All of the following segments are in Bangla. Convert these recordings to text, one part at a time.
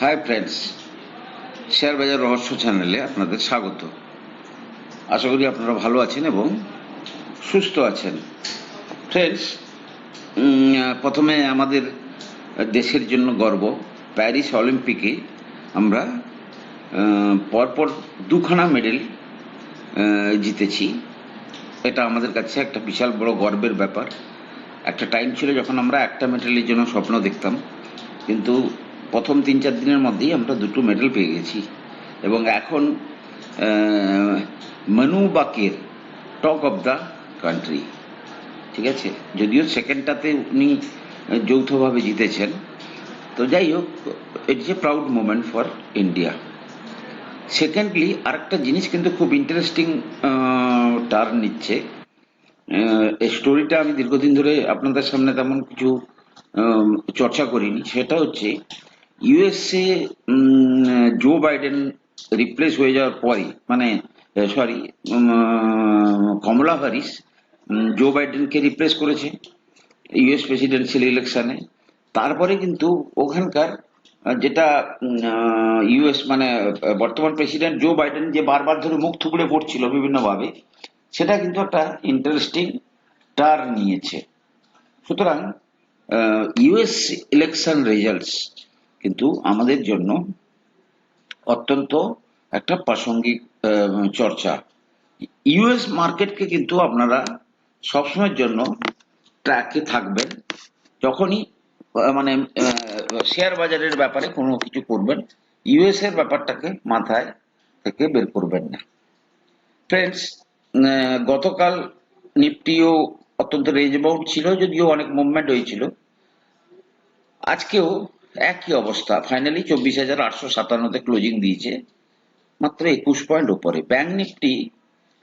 হাই ফ্রেন্ডস শেয়ার বাজার রহস্য চ্যানেলে আপনাদের স্বাগত। আশা করি আপনারা ভালো আছেন এবং সুস্থ আছেন। ফ্রেন্ডস প্রথমে আমাদের দেশের জন্য গর্ব, প্যারিস অলিম্পিকে আমরা পরপর দুখানা মেডেল জিতেছি। এটা আমাদের কাছে একটা বিশাল বড় গর্বের ব্যাপার। একটা টাইম ছিল যখন আমরা একটা মেডেলের জন্য স্বপ্ন দেখতাম। কিন্তু প্রথম তিন চার দিনের মধ্যেই আমরা দুটো মেডেল পেয়ে গেছি। এবং এখন Manu Bhaker talk of the country ঠিক আছে? যদিও সেকেন্ডটাতে উনি যৌথভাবে জিতেছেন। তো যাই হোক it's a proud moment for India secondly আরেকটা জিনিস কিন্তু খুব ইন্টারেস্টিং টার্ন নিচ্ছে। এই স্টোরিটা আমি দীর্ঘদিন ধরে আপনাদের সামনে তেমন কিছু চর্চা করিনি। সেটা হচ্ছে ইউএসএ জো বাইডেন রিপ্লেস হয়ে যাওয়ার পরে মানে sorry Kamala Harris um, Joe বাইডেনকে রিপ্লেস করেছে ইউএস প্রেসিডেন্সিয়াল ইলেকশনে তারপরে কিন্তু ওখানকার যেটা ইউএস মানে বর্তমান প্রেসিডেন্ট জো বাইডেন যে বারবার ধরে মুখ থুবড়ে পড়ছিল বিভিন্নভাবে সেটা কিন্তু একটা ইন্টারেস্টিং টার্ন নিয়েছে। সুতরাং ইউএস ইলেকশন রেজাল্টস কিন্তু আমাদের জন্য অত্যন্ত একটা প্রাসঙ্গিক চর্চা। ইউএস মার্কেটকে কিন্তু আপনারা সবসময়ের জন্য ট্র্যাকে থাকবেন। যখনই মানে শেয়ার বাজারের ব্যাপারে কোনো কিছু করবেন ইউএস এর ব্যাপারটাকে মাথায় থেকে বের করবেন না। ফ্রেন্ডস গতকাল নিফটিও অত্যন্ত রেঞ্জ বাউন্ড ছিল, যদিও অনেক মুভমেন্ট হয়েছিল। আজকেও একই অবস্থা। ফাইনালি চব্বিশ হাজার আটশো সাতান্নতে ক্লোজিং দিয়েছে, মাত্র একুশ পয়েন্ট উপরে। ব্যাংক নিফটি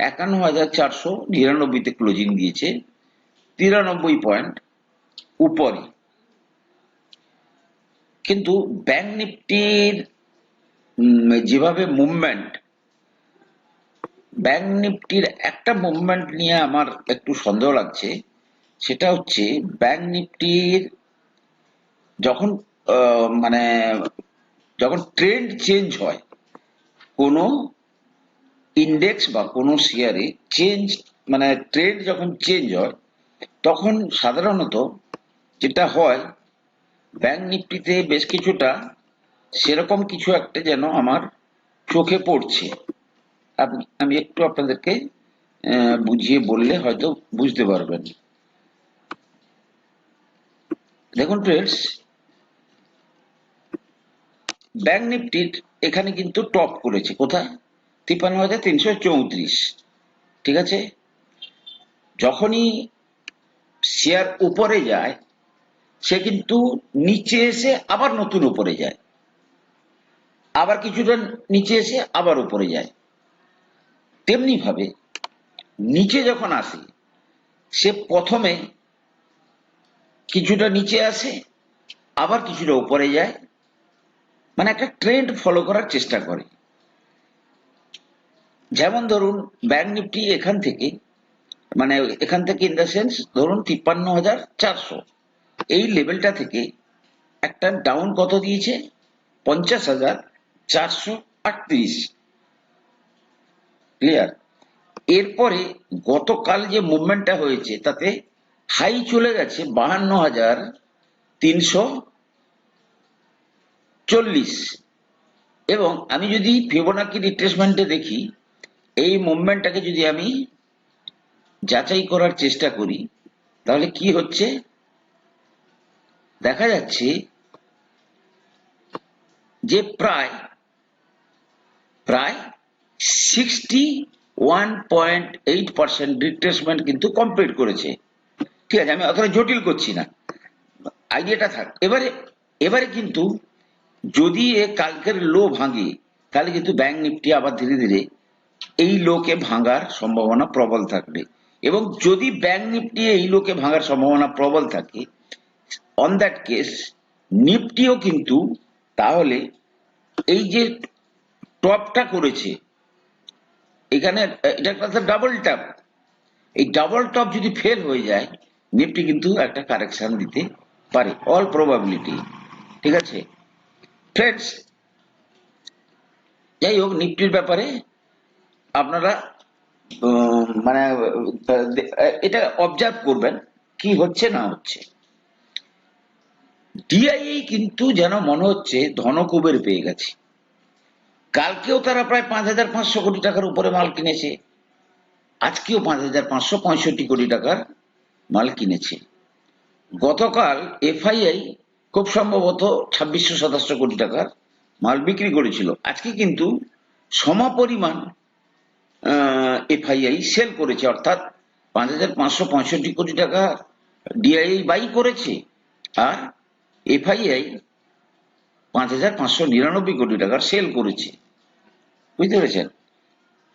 একান্ন হাজার চারশো নিরানব্বইতে ক্লোজিং দিয়েছে, তিরানব্বই পয়েন্ট উপরে। কিন্তু ব্যাংক নিফটির যেভাবে মুভমেন্ট ব্যাংক নিফটির একটা মুভমেন্ট নিয়ে আমার একটু সন্দেহ লাগছে, সেটা হচ্ছে ব্যাংক নিফটির যখন মানে যখন ট্রেন্ড চেঞ্জ হয়, কোনো ইন্ডেক্স বা কোনো শেয়ারে চেঞ্জ মানে ট্রেন্ড যখন চেঞ্জ হয়, তখন সাধারণত যেটা হয় ব্যাংক নিফটিতে বেশ কিছুটা সেরকম কিছু একটা যেন আমার চোখে পড়ছে। আমি একটু আপনাদেরকে বুঝিয়ে বললে হয়তো বুঝতে পারবেন। দেখুন ফ্রেন্ডস ব্যাংক নিফটির এখানে কিন্তু টপ করেছে। কোথায়? তিপ্পান্ন হাজার তিনশো চৌত্রিশ। ঠিক আছে? যখনই শেয়ার উপরে যায়, সে কিন্তু নিচে এসে আবার নতুন উপরে যায়। আবার কিছুটা নিচে এসে আবার উপরে যায়। তেমনি ভাবে নিচে যখন আসে, সে প্রথমে কিছুটা নিচে আসে, আবার কিছুটা উপরে যায় মানে একটা ট্রেন্ড ফলো করার চেষ্টা করে। যেমন ধরুন ব্যাংক নিফটি এখান থেকে মানে এখান থেকে ইন দ্য সেন্স ধরুন তিপ্পান্ন হাজার চারশো। এই লেভেলটা থেকে একটা ডাউন কত দিয়েছে? পঞ্চাশ হাজার চারশো আটত্রিশ। ক্লিয়ার এরপরে গতকাল যে মুভমেন্টটা হয়েছে, তাতে হাই চলে গেছে বাহান্ন হাজার তিনশো চল্লিশ। এবং আমি যদি ফিবোনাকি রিট্রেসমেন্টে দেখি, এই মুভমেন্টটাকে যদি আমি যাচাই করার চেষ্টা করি, তাহলে কি হচ্ছে? দেখা যাচ্ছে যে প্রায় প্রায় sixty one point eight percent retracement কিন্তু কমপ্লিট করেছে। ঠিক আছে, আমি অতটা জটিল করছি না। আইডিয়াটা থাক। এবারে এবারে কিন্তু যদি এ কালকের লো ভাঙে, তাহলে কিন্তু ব্যাংক নিফটি আবার ধীরে ধীরে এই লোকে ভাঙার সম্ভাবনা প্রবল থাকবে। এবং যদি ব্যাংক নিফটি এই লোকে ভাঙার সম্ভাবনা প্রবল থাকে অন দ্যাট কেস নিফটিও কিন্তু তাহলে এই যে টপটা করেছে, এখানে এটা একটা ডাবল টপ এই ডাবল টপ যদি ফেল হয়ে যায়, নিফটি কিন্তু একটা কারেকশন দিতে পারে অল প্রবাবিলিটি ঠিক আছে? ফ্রেন্ডস যাই হোক, নিফটির ব্যাপারে আপনারা মানে এটা অবজার্ভ করবেন কি হচ্ছে না হচ্ছে। ডিআইএ কিন্তু যেন মনে হচ্ছে ধনকুবের পেয়ে গেছে। কালকেও তারা প্রায় পাঁচ হাজার পাঁচশো কোটি টাকার উপরে মাল কিনেছে। আজকেও পাঁচ হাজার পাঁচশো পঁয়ষট্টি কোটি টাকার মাল কিনেছে। গতকাল এফআইআই খুব সম্ভবত ছাব্বিশশো সাতাশশো কোটি টাকার মাল বিক্রি করেছিল। আজকে কিন্তু সমপরিমাণ এফআইআই সেল করেছে, অর্থাৎ পাঁচ হাজার পাঁচশো পঁয়ষট্টি কোটি টাকা ডিআইআই বাই করেছে, আর এফআইআই পাঁচ হাজার পাঁচশো নিরানব্বই কোটি টাকার সেল করেছে। বুঝতে পেরেছেন?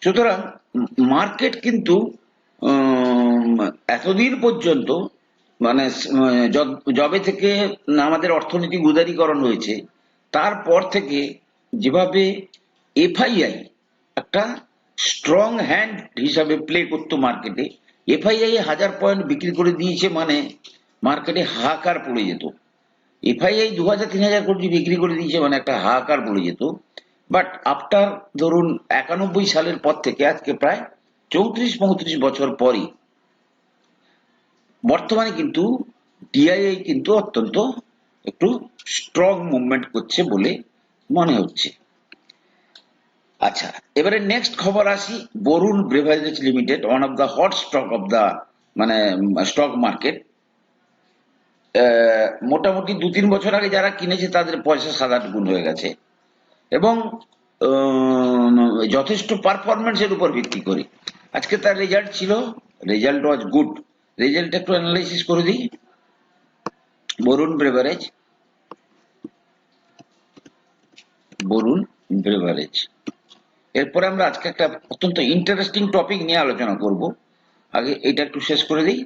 সুতরাং মার্কেট কিন্তু এতদিন পর্যন্ত মানে যবে থেকে আমাদের অর্থনৈতিক উদারীকরণ হয়েছে, তারপর থেকে যেভাবে এফআইআই একটা স্ট্রং হ্যান্ড হিসাবে প্লে করতো মার্কেটে এফআইআই হাজার পয়েন্ট বিক্রি করে দিয়েছে মানে মার্কেটে হাহাকার পড়ে যেত। এফআইআই দু হাজার তিন হাজার কোটি বিক্রি করে দিয়েছে মানে একটা হাহাকার পড়ে যেত। বাট আফটার ধরুন একানব্বই সালের পর থেকে আজকে প্রায় চৌত্রিশ, পঁয়ত্রিশ বছর পরই বর্তমানে কিন্তু ডিআইআই কিন্তু অত্যন্ত একটু স্ট্রং মুভমেন্ট করছে বলে মনে হচ্ছে। আচ্ছা এবারে নেক্সট খবর আসি, Varun beverage limited one of the hot stock of the মানে স্টক মার্কেট মোটামুটি দু তিন বছর আগে যারা কিনেছে, তাদের পয়সা সাত আট গুণ হয়ে গেছে। এবং যথেষ্ট পারফরমেন্সের উপর ভিত্তি করে। আজকে তার রেজাল্ট ছিল রেজাল্ট ওয়াজ গুড রেজাল্ট একটু অ্যানালাইসিস করে দিই। বরুণ ব্রেভারেজ বরুণ ব্রেভারেজ এরপরে আমরা আজকে একটা অত্যন্ত ইন্টারেস্টিং টপিক নিয়ে আলোচনা করব। আগে এটা একটু শেষ করে দিই।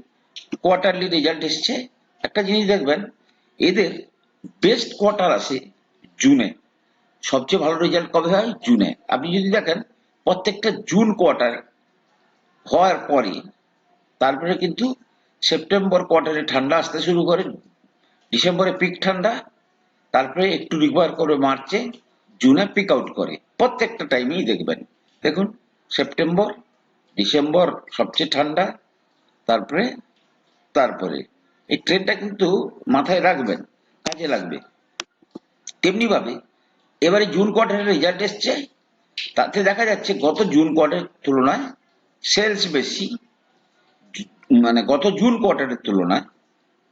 কোয়ার্টারলি রেজাল্ট এসছে। একটা জিনিস দেখবেন, এদের বেস্ট কোয়ার্টার আসে জুনে সবচেয়ে ভালো রেজাল্ট কবে হয়? জুনে আপনি যদি দেখেন, প্রত্যেকটা জুন কোয়ার্টার হওয়ার পরে তারপরে কিন্তু সেপ্টেম্বর কোয়ার্টারে ঠান্ডা আসতে শুরু করে, ডিসেম্বরে পিক ঠান্ডা, তারপরে একটু রিকভার করে মার্চে, জুনে পিক আউট করে। প্রত্যেকটা টাইমেই দেখবেন। দেখুন, সেপ্টেম্বর, ডিসেম্বর সবচেয়ে ঠান্ডা, তারপরে তারপরে। এই ট্রেনটা কিন্তু মাথায় রাখবেন, কাজে লাগবে। তেমনি ভাবে এবারে জুন কোয়ার্টারের রেজাল্ট এসছে, তাতে দেখা যাচ্ছে গত জুন কোয়ার্টারের তুলনায় সেলস বেশি। মানে গত জুন কোয়ার্টারের তুলনায়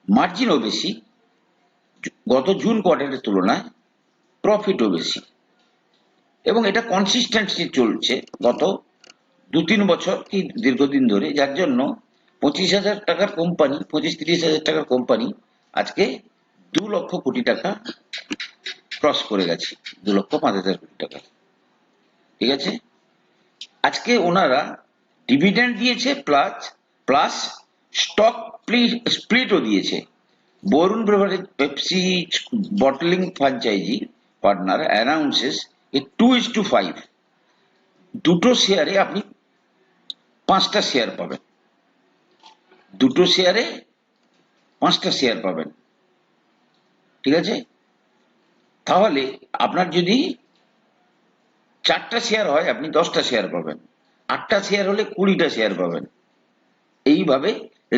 মার্জিনও বেশি, গত জুন কোয়ার্টারের তুলনায় প্রফিটও বেশি। এবং এটা কনসিস্টেন্সি চলছে গত দু তিন বছর কি দীর্ঘদিন ধরে, যার জন্য পঁচিশ হাজার টাকার কোম্পানি পঁচিশ তিরিশ হাজার টাকার কোম্পানি আজকে দু লক্ষ কোটি টাকা ক্রস করে গেছে, দু লক্ষ পাঁচ হাজার কোটি টাকা। ঠিক আছে? আজকে ওনারা ডিভিডেন্ড দিয়েছে প্লাস প্লাস স্টক স্প্লিটও দিয়েছে। Varun beverage Pepsi bottling franchise partner announces a two is to five দুটো শেয়ারে আপনি পাঁচটা শেয়ার পাবেন। দুটো শেয়ারে পাঁচটা শেয়ার পাবেন। ঠিক আছে? তাহলে আপনার যদি চারটা শেয়ার হয়, আপনি দশটা শেয়ার পাবেন। আটটা শেয়ার হলে কুড়িটা শেয়ার পাবেন। এইভাবে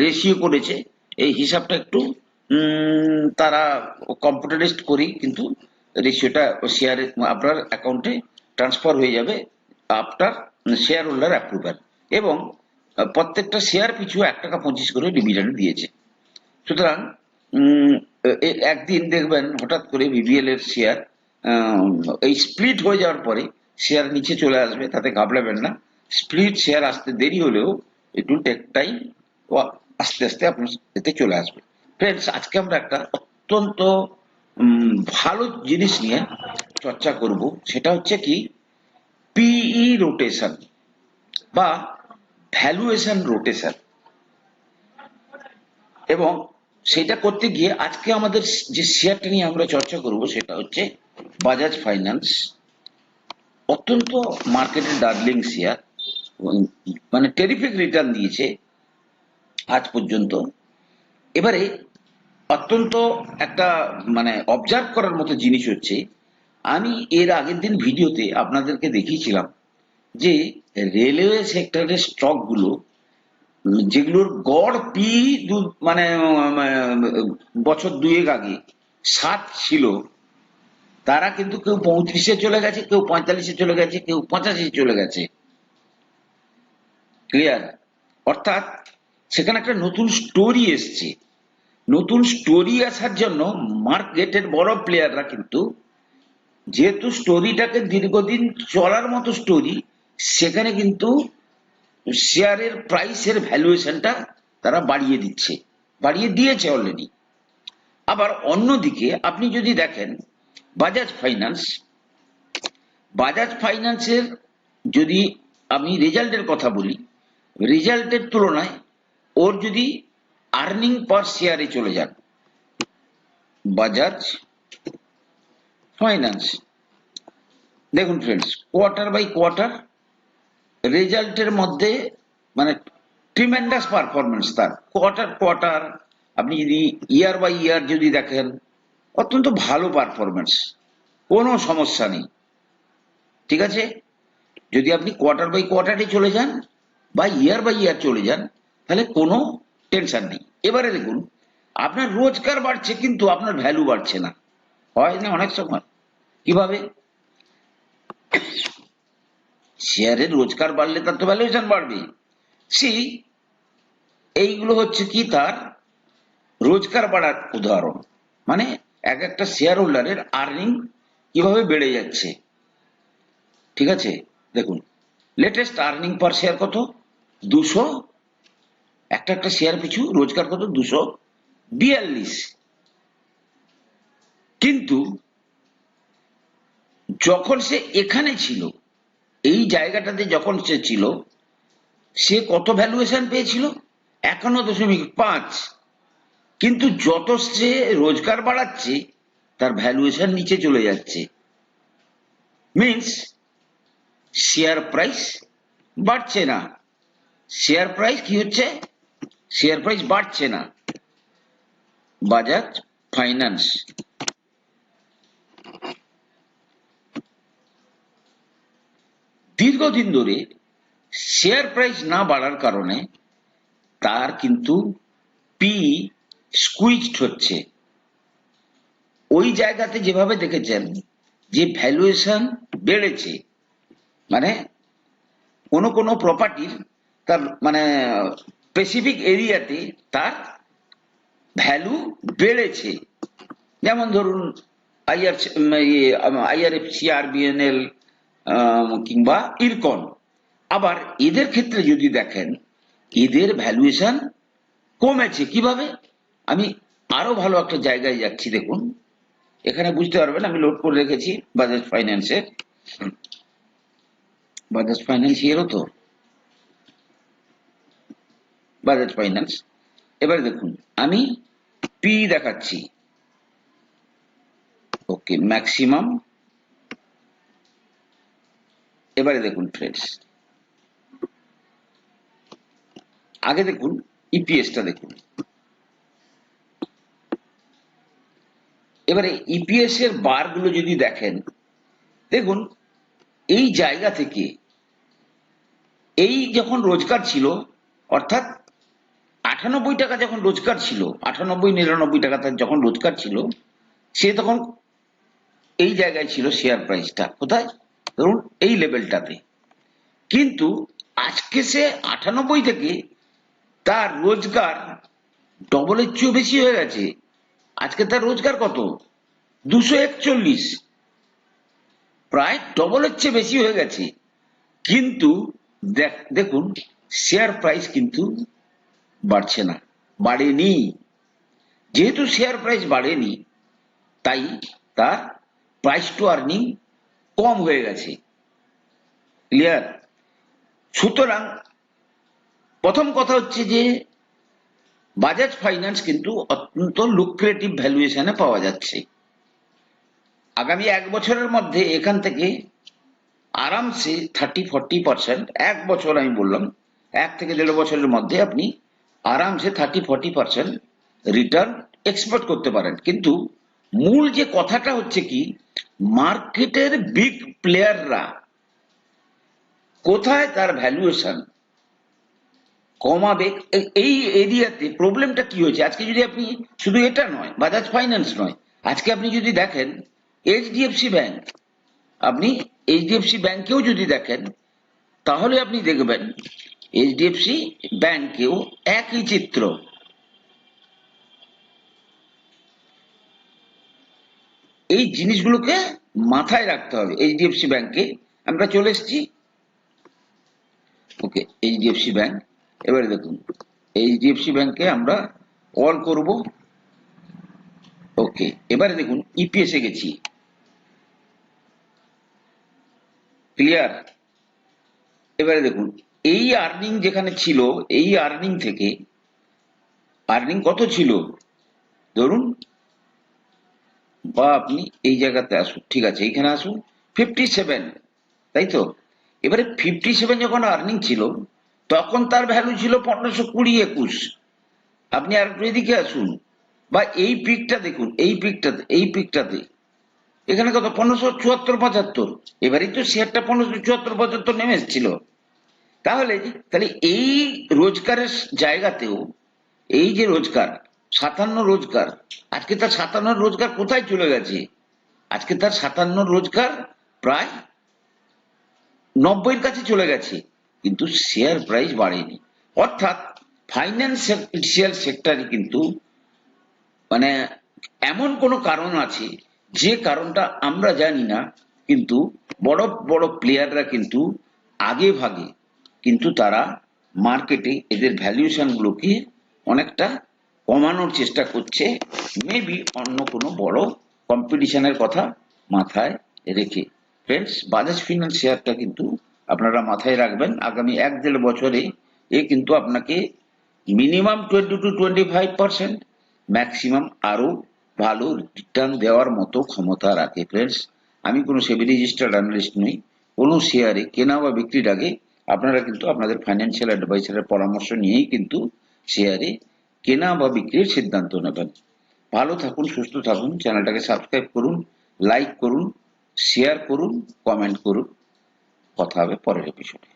রেশিও করেছে। এই হিসাবটা একটু তারা কম্পিউটারাইজড করেই কিন্তু রেশিওটা শেয়ারে আপনার অ্যাকাউন্টে ট্রান্সফার হয়ে যাবে আফটার শেয়ার হোল্ডার অ্যাপ্রুভাল এবং প্রত্যেকটা শেয়ার পিছু এক টাকা পঁচিশ করে ডিভিডেন্ড দিয়েছে। সুতরাং একদিন দেখবেন হঠাৎ করে ভিভিএল এর শেয়ার এই স্প্লিট হয়ে যাওয়ার পরে শেয়ার নিচে চলে আসবে, তাতে ঘাবড়াবেন না। স্প্লিট শেয়ার আসতে দেরি হলেও একটু টেক টাইম আস্তে আস্তে আপনার এতে চলে আসবে। ফ্রেন্ডস আজকে আমরা একটা অত্যন্ত ভালো জিনিস নিয়ে চর্চা করব। সেটা হচ্ছে কি পিই রোটেশন বা ভ্যালুয়েশন রোটেশন এবং সেটা করতে গিয়ে আজকে আমাদের যে শেয়ারটা নিয়ে আমরা চর্চা করব, সেটা হচ্ছে বাজাজ ফাইন্যান্স অত্যন্ত মার্কেটের ডার্লিং শেয়ার মানে টেরিফিক রিটার্ন দিয়েছে আজ পর্যন্ত। এবারে অত্যন্ত একটা মানে অবজার্ভ করার মতো জিনিস হচ্ছে, আমি এর আগের দিন ভিডিওতে আপনাদেরকে দেখিয়েছিলাম যে রেলওয়ে সেক্টরের স্টকগুলো যেগুলোর গড় পি মানে বছর দুয়েক আগে সাত ছিল, তারা কিন্তু কেউ পঁয়ত্রিশে চলে গেছে, কেউ পঁয়তাল্লিশে চলে গেছে, কেউ পঁচাশি চলে গেছে। ক্লিয়ার অর্থাৎ সেখানে একটা নতুন স্টোরি এসছে। নতুন স্টোরি আসার জন্য মার্কেটের বড় প্লেয়াররা কিন্তু যেহেতু স্টোরিটাকে দীর্ঘদিন চলার মতো স্টোরি সেখানে কিন্তু শেয়ারের প্রাইসের ভ্যালুয়েশনটা তারা বাড়িয়ে দিচ্ছে। বাড়িয়ে দিয়েছে অলরেডি আবার অন্যদিকে আপনি যদি দেখেন বাজাজ ফাইন্যান্স বাজাজ ফাইন্যান্সের যদি আমি রেজাল্টের কথা বলি রেজাল্টের তুলনায় ওর যদি আর্নিং পার শেয়ারে চলে যান, বাজাজ ফাইন্যান্স, দেখুন ফ্রেন্ডস কোয়ার্টার বাই কোয়ার্টার রেজাল্টের মধ্যে মানে ট্রিমেন্ডাস পারফরমেন্স তার। কোয়ার্টার কোয়ার্টার আপনি যদি ইয়ার বাই ইয়ার যদি দেখেন, অত্যন্ত ভালো পারফরমেন্স কোনো সমস্যা নেই। ঠিক আছে? যদি আপনি কোয়ার্টার বাই কোয়ার্টারে চলে যান বা ইয়ার বাই ইয়ার চলে যান, তাহলে কোনো টেনশন নেই। এবারে দেখুন, আপনার রোজগার বাড়ছে কিন্তু আপনার ভ্যালু বাড়ছে না। হয় না অনেক সময়। কীভাবে? শেয়ারের রোজগার বাড়লে তার তো ভ্যালুয়েশন বাড়বে। সেই এইগুলো হচ্ছে কি তার? রোজগার বাড়ার উদাহরণ। মানে এক একটা শেয়ার হোল্ডারের আর্নিং কীভাবে বেড়ে যাচ্ছে? ঠিক আছে? দেখুন লেটেস্ট আর্নিং পার শেয়ার কত? দুশো, একটা একটা শেয়ার পিছু রোজগার কত দুশো বিয়াল্লিশ। কিন্তু যখন সে এখানে ছিল, এই জায়গাটাতে যখন সে ছিল, সে কত ভ্যালুয়েশন পেয়েছিল? একান্ন দশমিক পাঁচ। কিন্তু যত সে রোজগার বাড়াচ্ছে, তার ভ্যালুয়েশন নিচে চলে যাচ্ছে। মিন্স শেয়ার প্রাইস বাড়ছে না। শেয়ার প্রাইস কি হচ্ছে? শেয়ার প্রাইস বাড়ছে না। বাজাজ ফাইন্যান্স। দীর্ঘদিন ধরে শেয়ার প্রাইস না বাড়ার কারণে তার কিন্তু পি স্কুইজড হচ্ছে। ওই জায়গাতে যেভাবে দেখেছেন যে ভ্যালুয়েশন বেড়েছে মানে কোনো কোনো প্রপার্টির তার মানে স্পেসিফিক এরিয়াতে তার ভ্যালু বেড়েছে। যেমন ধরুন আইআর আইআরএফসি আরবিএনএল কিংবা ইরকন। আবার এদের ক্ষেত্রে যদি দেখেন, এদের ভ্যালুয়েশন কমেছে। কীভাবে? আমি আরও ভালো একটা জায়গায় যাচ্ছি, দেখুন। এখানে বুঝতে পারবেন, আমি লোড করে রেখেছি বাজাজ ফাইন্যান্সে বাজাজ ফাইন্যান্স ফাইন্যান্সিয়ারও তো। বাজাজ ফাইন্যান্স এবারে দেখুন, আমি পি দেখাচ্ছি। ওকে ম্যাক্সিমাম এবারে দেখুন ফ্রেন্ডস আগে দেখুন ইপিএসটা দেখুন। এবারে ইপিএস এর বারগুলো যদি দেখেন, দেখুন এই জায়গা থেকে এই যখন রোজগার ছিল, অর্থাৎ আটানব্বই টাকা যখন রোজগার ছিল, আটানব্বই, নিরানব্বই টাকা তার যখন রোজগার ছিল, সে তখন এই জায়গায় ছিল শেয়ার প্রাইসটা কোথায়? ধরুন এই লেভেলটাতে কিন্তু আজকে সে আটানব্বই থেকে তার রোজগার ডবলের চেয়েও বেশি হয়ে গেছে। আজকে তার রোজগার কত? দুশো একচল্লিশ। প্রায় ডবলের চেয়ে বেশি হয়ে গেছে। কিন্তু দেখ- দেখুন শেয়ার প্রাইস কিন্তু বাড়ছে না, বাড়েনি। যেহেতু শেয়ার প্রাইস বাড়েনি, তাই তার প্রাইস টু আর্নিং কম হয়ে গেছে। ক্লিয়ার সুতরাং প্রথম কথা হচ্ছে যে বাজাজ ফাইন্যান্স কিন্তু অত্যন্ত লুক্রেটিভ ভ্যালুয়েশনে পাওয়া যাচ্ছে। আগামী এক বছরের মধ্যে এখান থেকে আরামসে থার্টি ফর্টি পার্সেন্ট এক বছর আমি বললাম, এক থেকে দেড় বছরের মধ্যে আপনি আরামসে thirty, forty percent return expect করতে পারেন। কিন্তু মূল যে কথাটা হচ্ছে কি মার্কেটের বিগ প্লেয়াররা কোথায় তার ভ্যালুয়েশন কমাবে? এই এরিয়াতে প্রবলেমটা কি হয়েছে? আজকে যদি আপনি শুধু এটা নয় বাজাজ ফাইন্যান্স নয়, আজকে আপনি যদি দেখেন এইচডিএফসি ব্যাংক আপনি এইচডিএফসি ব্যাংকেও যদি দেখেন, তাহলে আপনি দেখবেন এইচডিএফসি ব্যাংকেও একই চিত্র। এই জিনিসগুলোকে মাথায় রাখতে হবে। এইচডিএফসি ব্যাংকে আমরা চলে এসেছি। ওকে এইচডিএফসি ব্যাংক এবারে দেখুন। এইচডিএফসি ব্যাংকে আমরা অল করব। ওকে, এবারে দেখুন ইপিএসে গেছি। ক্লিয়ার এবারে দেখুন এই আর্নিং যেখানে ছিল, এই আর্নিং থেকে আর্নিং কত ছিল? ধরুন, বা আপনি এই জায়গাতে আসুন, ঠিক আছে, এইখানে আসুন ফিফটি সেভেন তাই তো? এবারে ফিফটি সেভেন যখন আর্নিং ছিল, তখন তার ভ্যালু ছিল পনেরোশো কুড়ি একুশ। আপনি আর একটু এদিকে আসুন, বা এই পিকটা দেখুন, এই পিকটাতে এই পিকটাতে এখানে কত? পনেরোশো চুয়াত্তর পঁচাত্তর। এবারেই তো শেয়ারটা পনেরোশো চুয়াত্তর পঁচাত্তর নেমে এসেছিল। তাহলে তাহলে এই রোজগারের জায়গাতেও, এই যে রোজগার, সাতান্ন রোজগার, আজকে তার সাতান্ন রোজগার কোথায় চলে গেছে? আজকে তার সাতান্ন রোজগার প্রায় নব্বইয়ের কাছে চলে গেছে, কিন্তু শেয়ার প্রাইস বাড়েনি। অর্থাৎ ফাইন্যান্সিয়াল সেক্টরে কিন্তু মানে এমন কোনো কারণ আছে, যে কারণটা আমরা জানি না, কিন্তু বড় বড় প্লেয়াররা কিন্তু আগে ভাগে কিন্তু তারা মার্কেটে এদের ভ্যালুয়েশন গুলোকে অনেকটা কমানোর চেষ্টা করছে মেবি অন্য কোনো বড় কম্পিটিশনের কথা মাথায় রেখে। ফ্রেন্ডস বাজাজ ফিনান্স শেয়ারটা কিন্তু আপনারা মাথায় রাখবেন। আগামী এক দেড় বছরে এ কিন্তু আপনাকে minimum twenty two twenty five percent maximum আরও ভালো রিটার্ন দেওয়ার মতো ক্ষমতা রাখে। ফ্রেন্ডস আমি কোনো সেবি রেজিস্টার্ড অ্যানালিস্ট নই। কোনো শেয়ারে কেনা বা বিক্রির আগে আপনারা কিন্তু আপনাদের ফাইন্যান্সিয়াল অ্যাডভাইসারের পরামর্শ নিয়েই কিন্তু শেয়ারে কেনা বা বিক্রির সিদ্ধান্ত নেবেন। ভালো থাকুন, সুস্থ থাকুন চ্যানেলটাকে সাবস্ক্রাইব করুন লাইক করুন শেয়ার করুন কমেন্ট করুন। কথা হবে পরের এপিসোডে